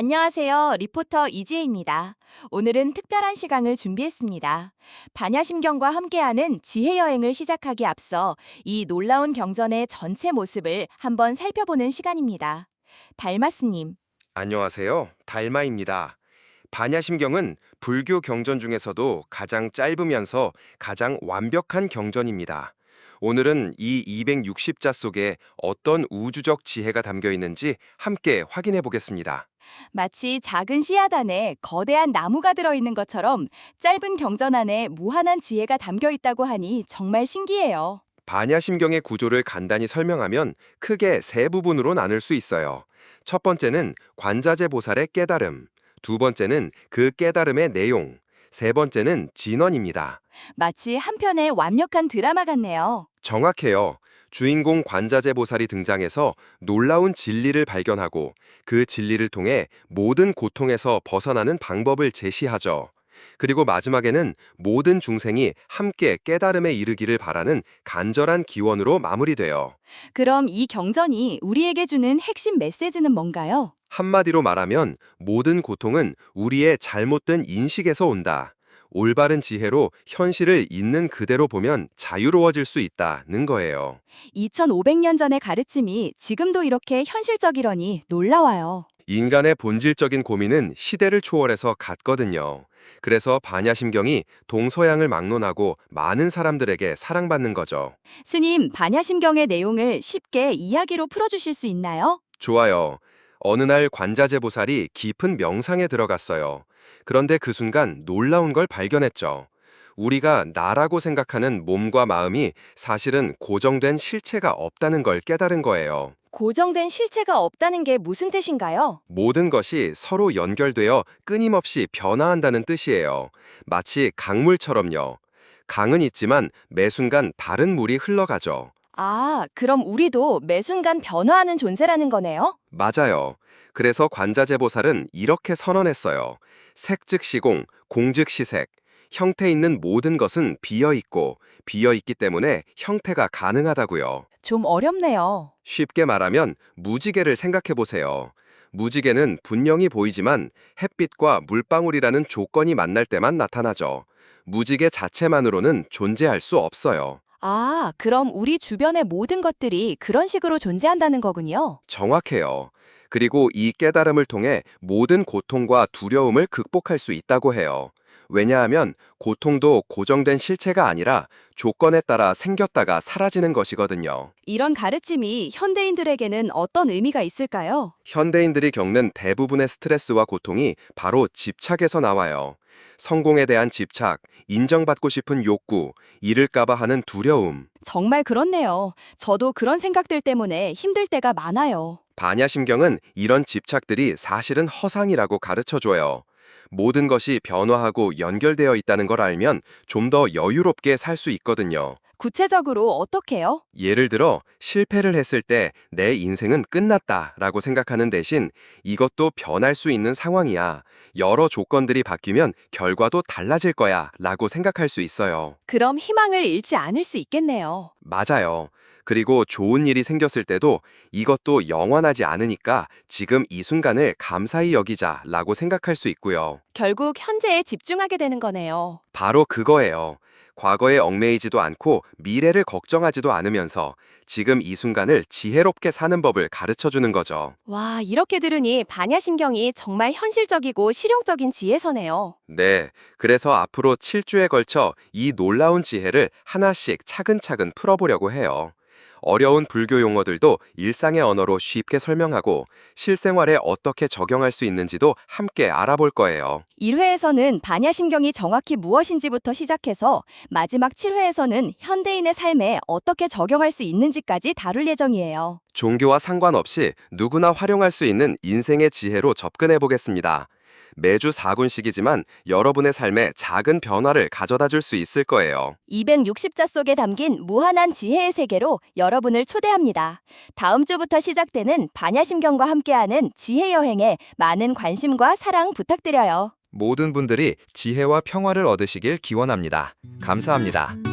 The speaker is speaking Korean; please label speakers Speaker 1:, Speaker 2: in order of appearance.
Speaker 1: 안녕하세요. 리포터 이지혜입니다. 오늘은 특별한 시간을 준비했습니다. 반야심경과 함께하는 지혜 여행을 시작하기 앞서 이 놀라운 경전의 전체 모습을 한번 살펴보는 시간입니다. 달마스님,
Speaker 2: 안녕하세요. 달마입니다. 반야심경은 불교 경전 중에서도 가장 짧으면서 가장 완벽한 경전입니다. 오늘은 이 260자 속에 어떤 우주적 지혜가 담겨 있는지 함께 확인해 보겠습니다.
Speaker 1: 마치 작은 씨앗 안에 거대한 나무가 들어있는 것처럼 짧은 경전 안에 무한한 지혜가 담겨 있다고 하니 정말 신기해요.
Speaker 2: 반야심경의 구조를 간단히 설명하면 크게 세 부분으로 나눌 수 있어요. 첫 번째는 관자재 보살의 깨달음, 두 번째는 그 깨달음의 내용, 세 번째는 진언입니다.
Speaker 1: 마치 한 편의 완벽한 드라마 같네요.
Speaker 2: 정확해요. 주인공 관자재 보살이 등장해서 놀라운 진리를 발견하고 그 진리를 통해 모든 고통에서 벗어나는 방법을 제시하죠. 그리고 마지막에는 모든 중생이 함께 깨달음에 이르기를 바라는 간절한 기원으로 마무리돼요.
Speaker 1: 그럼 이 경전이 우리에게 주는 핵심 메시지는 뭔가요?
Speaker 2: 한마디로 말하면 모든 고통은 우리의 잘못된 인식에서 온다. 올바른 지혜로 현실을 있는 그대로 보면 자유로워질 수 있다는 거예요.
Speaker 1: 2500년 전의 가르침이 지금도 이렇게 현실적이러니 놀라워요.
Speaker 2: 인간의 본질적인 고민은 시대를 초월해서 같거든요. 그래서 반야심경이 동서양을 막론하고 많은 사람들에게 사랑받는 거죠.
Speaker 1: 스님, 반야심경의 내용을 쉽게 이야기로 풀어주실 수 있나요?
Speaker 2: 좋아요. 어느 날 관자재 보살이 깊은 명상에 들어갔어요. 그런데 그 순간 놀라운 걸 발견했죠. 우리가 나라고 생각하는 몸과 마음이 사실은 고정된 실체가 없다는 걸 깨달은 거예요.
Speaker 1: 고정된 실체가 없다는 게 무슨 뜻인가요?
Speaker 2: 모든 것이 서로 연결되어 끊임없이 변화한다는 뜻이에요. 마치 강물처럼요. 강은 있지만 매 순간 다른 물이 흘러가죠.
Speaker 1: 아, 그럼 우리도 매 순간 변화하는 존재라는 거네요?
Speaker 2: 맞아요. 그래서 관자재 보살은 이렇게 선언했어요. 색즉 시공, 공즉 시색. 형태 있는 모든 것은 비어 있고 비어 있기 때문에 형태가 가능하다고요.
Speaker 1: 좀 어렵네요.
Speaker 2: 쉽게 말하면 무지개를 생각해 보세요. 무지개는 분명히 보이지만 햇빛과 물방울이라는 조건이 만날 때만 나타나죠. 무지개 자체만으로는 존재할 수 없어요.
Speaker 1: 아, 그럼 우리 주변의 모든 것들이 그런 식으로 존재한다는 거군요.
Speaker 2: 정확해요. 그리고 이 깨달음을 통해 모든 고통과 두려움을 극복할 수 있다고 해요. 왜냐하면 고통도 고정된 실체가 아니라 조건에 따라 생겼다가 사라지는 것이거든요.
Speaker 1: 이런 가르침이 현대인들에게는 어떤 의미가 있을까요?
Speaker 2: 현대인들이 겪는 대부분의 스트레스와 고통이 바로 집착에서 나와요. 성공에 대한 집착, 인정받고 싶은 욕구, 잃을까봐 하는 두려움.
Speaker 1: 정말 그렇네요. 저도 그런 생각들 때문에 힘들 때가 많아요.
Speaker 2: 반야심경은 이런 집착들이 사실은 허상이라고 가르쳐 줘요. 모든 것이 변화하고 연결되어 있다는 걸 알면 좀 더 여유롭게 살 수 있거든요.
Speaker 1: 구체적으로 어떻게요?
Speaker 2: 예를 들어 실패를 했을 때 내 인생은 끝났다 라고 생각하는 대신 이것도 변할 수 있는 상황이야. 여러 조건들이 바뀌면 결과도 달라질 거야 라고 생각할 수 있어요.
Speaker 1: 그럼 희망을 잃지 않을 수 있겠네요.
Speaker 2: 맞아요. 그리고 좋은 일이 생겼을 때도 이것도 영원하지 않으니까 지금 이 순간을 감사히 여기자 라고 생각할 수 있고요.
Speaker 1: 결국 현재에 집중하게 되는 거네요.
Speaker 2: 바로 그거예요. 과거에 얽매이지도 않고 미래를 걱정하지도 않으면서 지금 이 순간을 지혜롭게 사는 법을 가르쳐 주는 거죠.
Speaker 1: 와, 이렇게 들으니 반야심경이 정말 현실적이고 실용적인 지혜서네요.
Speaker 2: 네. 그래서 앞으로 7주에 걸쳐 이 놀라운 지혜를 하나씩 차근차근 풀어 보려고 해요. 어려운 불교 용어들도 일상의 언어로 쉽게 설명하고 실생활에 어떻게 적용할 수 있는지도 함께 알아볼 거예요.
Speaker 1: 1회에서는 반야심경이 정확히 무엇인지부터 시작해서 마지막 7회에서는 현대인의 삶에 어떻게 적용할 수 있는지까지 다룰 예정이에요.
Speaker 2: 종교와 상관없이 누구나 활용할 수 있는 인생의 지혜로 접근해 보겠습니다. 매주 4군씩이지만 여러분의 삶에 작은 변화를 가져다 줄 수 있을 거예요.
Speaker 1: 260자 속에 담긴 무한한 지혜의 세계로 여러분을 초대합니다. 다음 주부터 시작되는 반야심경과 함께하는 지혜 여행에 많은 관심과 사랑 부탁드려요.
Speaker 3: 모든 분들이 지혜와 평화를 얻으시길 기원합니다. 감사합니다.